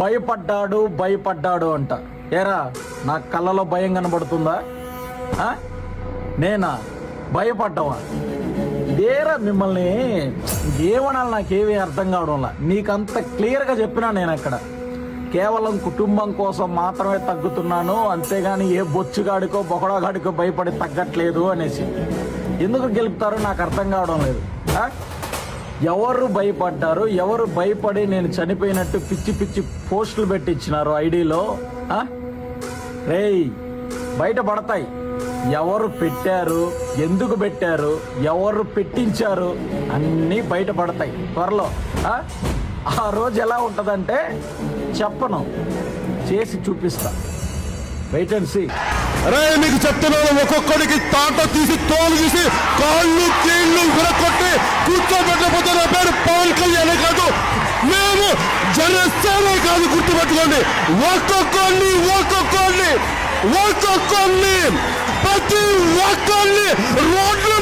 భయపడ్డాడు భయపడ్డాడు అంట. ఏరా నా కళ్ళలో భయం కనబడుతుందా? నేనా? భయపడ్డావా? ఏరా మిమ్మల్ని ఏమనాలి నాకేమీ అర్థం కావడంలా. నీకంత క్లియర్గా చెప్పినా నేను అక్కడ. కేవలం కుటుంబం కోసం మాత్రమే తగ్గుతున్నాను అంతేగాని ఏ బొచ్చుగాడికో బొకడాగాడికో భయపడి తగ్గట్లేదు అనేసి. ఎందుకు గెలుపుతారో నాకు అర్థం కావడం లేదు. ఆ? ఎవరు భయపడ్డారు ఎవరు భయపడి నేను చనిపోయినట్టు పిచ్చి పిచ్చి పోస్టులు పెట్టించినారు ఐడిలో రే బయట పడతాయి. ఎవరు పెట్టారు ఎందుకు పెట్టారు ఎవరు పెట్టించారు అన్నీ బయట పడతాయి. త్వరలో ఆ? ఆ రోజు ఎలా ఉంటుందంటే చెప్పను చేసి చూపిస్తా. వెయిట్ అండ్ సీ అరే మీకు చెప్తున్నాను ఒక్కొక్కడికి తాట తీసి తోలు తీసి కాళ్ళు గుర్తుపెట్టకపోతే నా పేరు పవన్ కళ్యాణ్ కాదు మేము జనసేనే కాదు గుర్తుపెట్టుకోండి. ఒక్కొక్కడిని ఒక్కొక్కడిని ఒక్కొక్కడిని ప్రతి ఒక్కరిని రోడ్లు